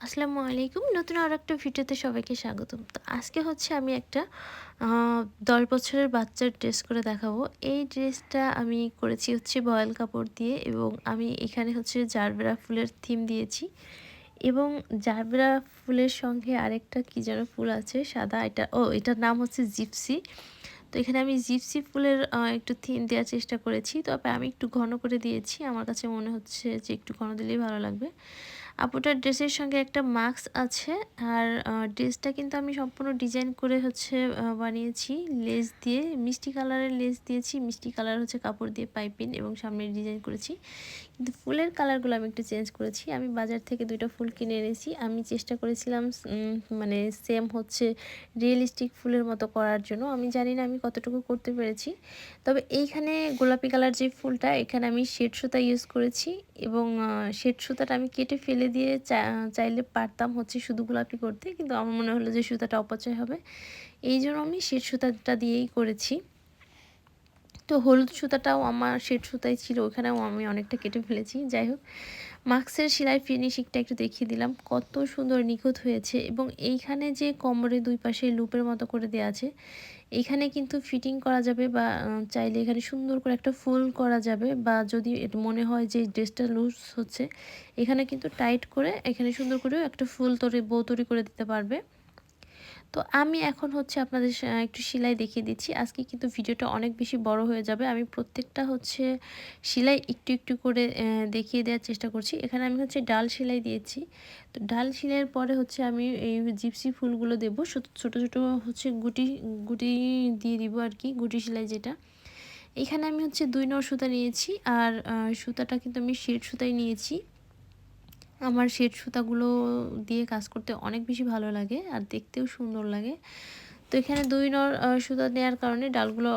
আসসালামু আলাইকুম। নতুন আর একটা ভিডিওতে সবাইকে স্বাগতম। তো আজকে হচ্ছে আমি একটা দশ বছরের বাচ্চার ড্রেস করে দেখাবো। এই ড্রেসটা আমি করেছি হচ্ছে বয়েল কাপড় দিয়ে এবং আমি এখানে হচ্ছে জারবেরা ফুলের থিম দিয়েছি এবং জারবেরা ফুলের সঙ্গে আরেকটা কী যেন ফুল আছে, সাদা এটা, ও, এটার নাম হচ্ছে জিপসি। তো এখানে আমি জিপসি ফুলের একটু থিম দেওয়ার চেষ্টা করেছি। তবে আমি একটু ঘন করে দিয়েছি। আমার কাছে মনে হচ্ছে যে একটু ঘন দিলেই ভালো লাগবে। আপুটার ড্রেসের সঙ্গে একটা মাস্ক আছে আর ড্রেসটা কিন্তু আমি সম্পূর্ণ ডিজাইন করে হচ্ছে বানিয়েছি। লেস দিয়ে, মিষ্টি কালারের লেস দিয়েছি। মিষ্টি কালার হচ্ছে কাপড় দিয়ে পাইপিন এবং সামনে ডিজাইন করেছি। কিন্তু ফুলের কালারগুলো আমি একটু চেঞ্জ করেছি। আমি বাজার থেকে দুইটা ফুল কিনে এনেছি। আমি চেষ্টা করেছিলাম মানে সেম হচ্ছে রিয়েলিস্টিক ফুলের মতো করার জন্য। আমি জানি না আমি কতটুকু করতে পেরেছি। তবে এইখানে গোলাপি কালার যে ফুলটা, এখানে আমি শেড সুতা ইউজ করেছি এবং শেড সুতাটা আমি কেটে ফেলে দিয়ে চাইলে পারতাম হচ্ছে শুধু গোলাপি করতে, কিন্তু আমার মনে হলো যে সুতাটা অপচয় হবে। এই জন্য আমি শেড সুতাটা দিয়েই করেছি। তো হলুদ সুতাটাও আমার শেড সুতাই ছিল, ওখানেও আমি অনেকটা কেটে ফেলেছি। যাই হোক মাস্কের সেলাই ফিনিশিংটা একটু দেখিয়ে দিলাম, কত সুন্দর নিখুঁত হয়েছে। এবং এইখানে যে কোমরে দুই পাশে লুপের মতো করে দেওয়া আছে এখানে কিন্তু ফিটিং করা যাবে বা চাইলে এখানে সুন্দর করে একটা ফুল করা যাবে বা যদি মনে হয় যে ড্রেসটা লুজ হচ্ছে, এখানে কিন্তু টাইট করে এখানে সুন্দর করে একটা ফুল তৈরি বউ তৈরি করে দিতে পারবে। তো আমি এখন হচ্ছে আপনাদের একটু সেলাই দেখিয়ে দিচ্ছি। আজকে কিন্তু ভিডিওটা অনেক বেশি বড় হয়ে যাবে। আমি প্রত্যেকটা হচ্ছে সেলাই একটু একটু করে দেখিয়ে দেওয়ার চেষ্টা করছি। এখানে আমি হচ্ছে ডাল সেলাই দিয়েছি। তো ডাল সেলাইয়ের পরে হচ্ছে আমি এই জিপসি ফুলগুলো দেবো। ছোটো ছোটো হচ্ছে গুটি গুটি দিয়ে দিব আর কি, গুটি সেলাই যেটা। এখানে আমি হচ্ছে দুই নর সুতা নিয়েছি। আর সুতাটা কিন্তু আমি শেড সুতাই নিয়েছি। আমার শেড সুতাগুলো দিয়ে কাজ করতে অনেক বেশি ভালো লাগে আর দেখতেও সুন্দর লাগে। তো এখানে দুই নর সুতা দেওয়ার কারণে ডালগুলো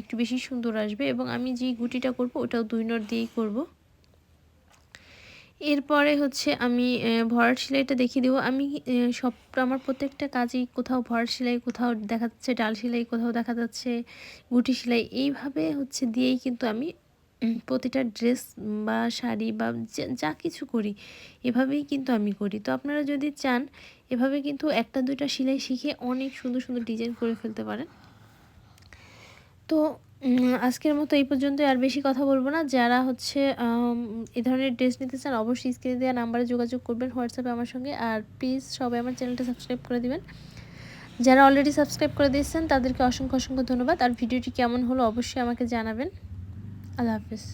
একটু বেশি সুন্দর আসবে এবং আমি যে গুটিটা করব ওটাও দুই নর দিয়েই করব। এরপরে হচ্ছে আমি ভরাট সেলাইটা দেখিয়ে দেবো। আমি সবটা আমার প্রত্যেকটা কাজেই কোথাও ভরাট সেলাই, কোথাও দেখা যাচ্ছে ডাল সেলাই, কোথাও দেখা যাচ্ছে গুটি সেলাই। এইভাবে হচ্ছে দিয়েই কিন্তু আমি প্রতিটা ড্রেস বা শাড়ি বা যা কিছু করি, এভাবেই কিন্তু আমি করি। তো আপনারা যদি চান, এভাবে কিন্তু একটা, দুইটা সেলাই শিখে অনেক সুন্দর সুন্দর ডিজাইন করে ফেলতে পারেন। তো আজকের মতো এই পর্যন্ত আর বেশি কথা বলব না। যারা হচ্ছে এ ধরনের ড্রেস নিতে চান, অবশ্যই স্ক্রিনে দেওয়া নাম্বারে যোগাযোগ করবেন হোয়াটসঅ্যাপে আমার সঙ্গে। আর প্লিজ সবাই আমার চ্যানেলটা সাবস্ক্রাইব করে দিবেন। যারা অলরেডি সাবস্ক্রাইব করে দিয়েছেন, তাদেরকে অসংখ্য অসংখ্য ধন্যবাদ। আর ভিডিওটি কেমন হলো, অবশ্যই আমাকে জানাবেন। আল্লাহ হাফিজ